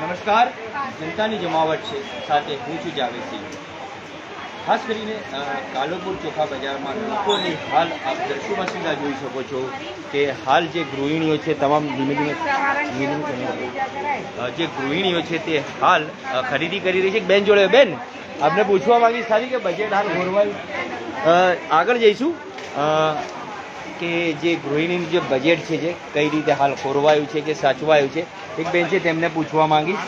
નમસ્કાર. જનતાની જમાવટ છે. સાથે હું છું જાવેદસિંહ. ખાસ કરીને કાલોપુર ચોખા બજારમાં લોકોની હાલ આપ દર્શોમાં સીધા જોઈ શકો છો કે હાલ જે ગૃહિણીઓ છે, તમામ ધીમે ધીમે. જે ગૃહિણીઓ છે તે હાલ ખરીદી કરી રહી છે. બેન જોડે, બેન, આપને પૂછવા માંગીશ સારી કે બજેટ હાલ ઘોરવાયું? આગળ જઈશું. કે જે ગૃહિણીનું જે બજેટ છે જે કઈ રીતે હાલ ખોરવાયું છે કે સાચવાયું છે? એક બેન છે, તેમને પૂછવા માંગીશ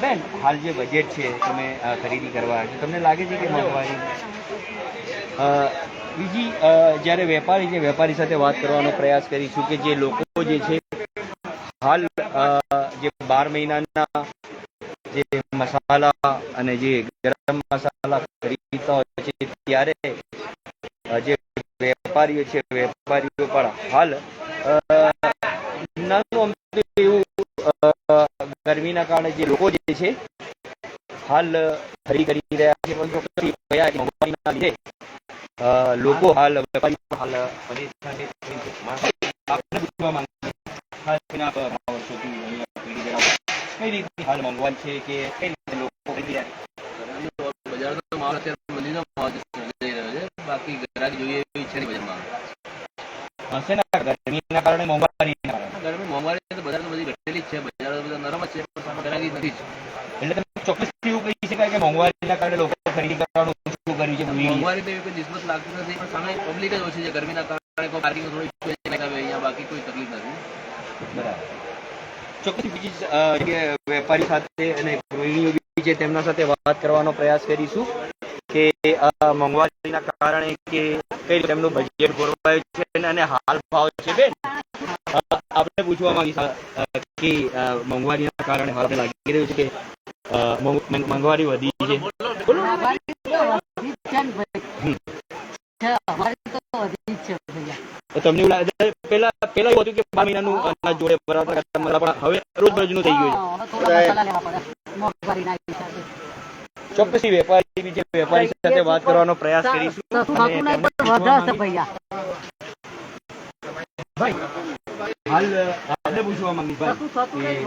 બેન, હાલ જે બજેટ છે, તમે ખરીદી કરવા, તમને લાગે છે કે મોંઘવારી? બીજી જ્યારે વેપારી છે, વેપારી સાથે વાત કરવાનો પ્રયાસ કરીશું કે જે લોકો જે છે, હાલ જે બાર મહિનાના જે મસાલા અને જે ગરમ મસાલા ખરીદતા હોય છે, ત્યારે જે વેપારીઓ છે, વેપારીઓ પણ હાલ ગરમીના કારણે જે લોકો જે છે હાલ ખરી કરી રહ્યા છે પરંતુ મોંઘવારીના લીધે લોકો હાલ વેપારી હાલ. કઈ રીતની હાલ મોંઘવારી છે કે કઈ રીતે લોકો છે? બજારનો માલ અત્યારે મંદીનો ભાવ જઈ રહ્યો છે બાકી ગ્રાહક જોઈએ એવી છે બજારમાં હશે ને ગરમીના કારણે મોંઘવારીના કારણે ગરમી મોંઘવારી તો બજાર બધી ઘટેલી જ છે બજાર બધા નરમ જ છે પણ સામે ગ્રાહકી નથી જ એટલે તમે ચોક્કસ એવું કહી શકાય કે મોંઘવારીના કારણે લોકો ખરીદી કરવાનું ઓછું કર્યું છે મોંઘવારી તો એવી કોઈ નિસ્બત લાગતી નથી પણ સામે પબ્લિક જ ઓછી છે ગરમીના કારણે કોઈ પાર્કિંગ થોડી અહીંયા બાકી કોઈ તકલીફ નથી. બરાબર. ચોક્કસ બીજી વેપારી સાથે અને ગૃહિણીઓ છે તેમના સાથે વાત કરવાનો પ્રયાસ કરીશું કે આ મોંઘવારીના કારણે કે કઈ તેમનું બજેટ ગોરવાયું છે અને- અને હાલ ભાવ છે બેન? આપણે પૂછવા માંગીશ કે મોંઘવારીના કારણે હાલ લાગી રહ્યું છે કે મોંઘવારી વધી છે. ને તમને એવું લાગે પેલા પેલા એવું હતું કે બાર મહિનાનું અનાજ જોડે બરાબર પણ હવે રોજબરોજનું થઈ ગયું છે. ચોક્કસથી વેપારી બીજે વેપારી સાથે વાત કરવાનો પ્રયાસ કરીશું. હાલ અને થતું નહીં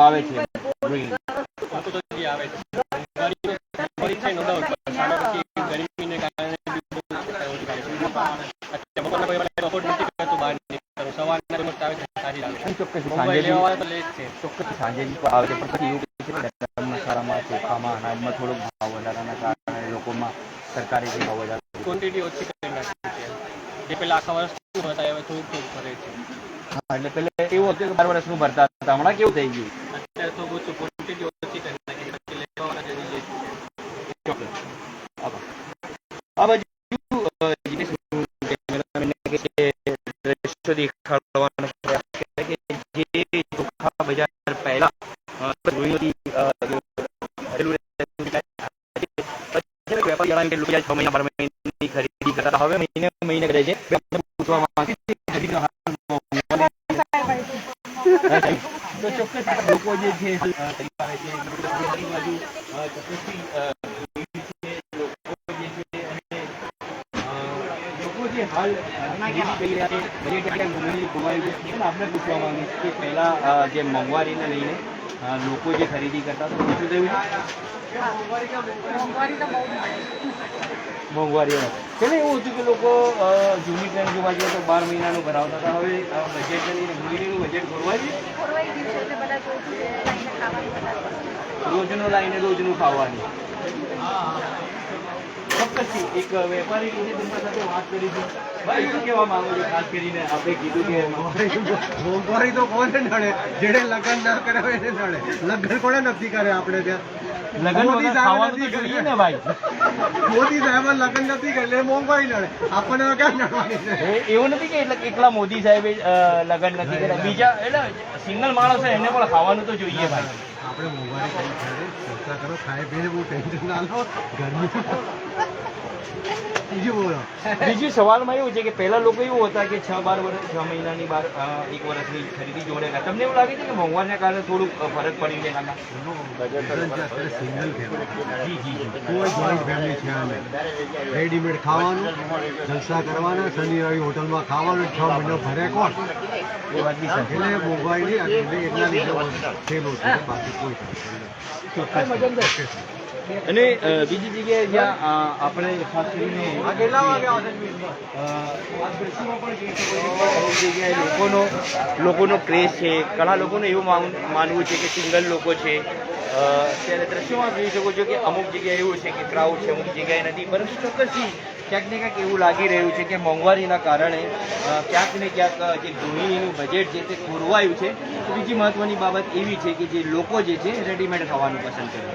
આવે છે. ગૃહિણી. અને સાંજે બી- ચોક્કસ સાંજે બી આવે છે. પણ પછી એવું કહે છે મસાલામાં ચોખામાં અનાજમાં થોડોક ભાવ વધારાના કારણે લોકોમાં સરકારે જે ભાવ વધારો ક્વોન્ટિટી ઓછી કરી નાખી છે. જે પેલા આખા વર્ષ શું હતા હવે થોડુંક થોડુંક ભરે છે. હા એટલે પેલે એવું હતું કે બાર વર્ષનું ભરતા હતા. હમણાં કેવું થઈ ગયું? અત્યારે તો ઓછું ક્વોન્ટિટી ઓછી કરી નાખી છે પછી લેવાના જલ્દી જઈશું ચોક્કસ આભાર. આ બાજુ અ, જીતેશભાઈ કેમેરામેનને કહે છે, દ્રશ્યો દેખાડવાનો પ્રયાસ કરે કે જે ચોખા બજાર પહેલા અ, ગૃહિણીઓથી, અ, જે ભરેલું રહેતું હતું, પછી વેપારી જણાવ્યું કે લોકો છ મહિના બાર મહિનાની ખરીદી કરતા હતા. હવે મહિને મહિને કરે છે બે આપણે પૂછવા માંગીએ છીએ તો ચોક્કસ લોકો જે છે અ, છે જે હાલ ખરીદી રહ્યા છે આપણે પૂછવા માંગીશ કે પહેલા જે મોંઘવારીને લઈને લોકો જે ખરીદી કરતા હતા શું થયું? મોંઘવારી પેલા એવું હતું કે લોકો જૂની ટ્રેન જોવા જઈએ તો બાર મહિનાનું ભરાવતા હતા. હવે બજેટ મહિનેનું બજેટ ખોરવાય રોજનું લાઈને રોજનું ખાવાની. ચોક્કસથી એક વેપારી રીતે તમારા સાથે વાત કરીશું ભાઈ શું કહેવા માંગો છો? ખાસ કરીને આપણે કીધું કે મોંઘવારી તો કોને નડે? જેને લગ્ન ના કરે એને નડે. લગ્ન કોને નથી કરે આપણે ત્યાં? લગ્ન મોદી સાહેબે. ને ભાઈ. મોદી સાહેબ લગ્ન નથી કરે એટલે મોંઘવારી નડે. આપણને ક્યાં નડવાની છે? એવું નથી કે એટલે એકલા મોદી સાહેબે લગ્ન નથી કર્યા. બીજા એટલે સિંગલ માણસ એને પણ ખાવાનું તો જોઈએ ભાઈ. આપણે મોબાઈલ કઈ ચર્ચા કરો ખાય પીને બહુ ટેન્શન ના લો. ગરમી બીજું બોલો. બીજું સવાલમાં એવું છે કે પહેલા લોકો એવું હતા કે છ બાર વર્ષ છ મહિનાની બાર એક વર્ષની ખરીદી જોડે તમને એવું લાગે છે કે મોંઘવારીના કારણે થોડુંક ફરક પડી છે? ફેમિલી જોઈન્ટ ફેમિલી છે. નહીં રેડીમેડ ખાવાનું જલસા કરવાના શનિ રવિ હોટલમાં ખાવાનું છ મહિનો ભરે કોણ? એ બી એટલે લીધે થયેલું છે બાકી કોઈ સમસ્યા નથી. અને બીજી જગ્યાએ જ્યાં આપણે ખાસ કરીને જગ્યાએ લોકોનો લોકોનો ક્રેઝ છે, ઘણા લોકોને એવું માન- માનવું છે કે સિંગલ લોકો છે. અત્યારે દ્રશ્યમાં જોઈ શકો છો કે અમુક જગ્યાએ એવું છે કે ક્રાઉડ છે, અમુક જગ્યાએ નથી. પરંતુ ચોક્કસથી ક્યાંક ને ક્યાંક એવું લાગી રહ્યું છે કે મોંઘવારીના કારણે ક્યાંક ને ક્યાંક જે ગૃહિણીનું બજેટ છે તે ખોરવાયું છે. બીજી મહત્વની બાબત એવી છે કે જે લોકો જે છે રેડીમેડ ખાવાનું પસંદ કરે.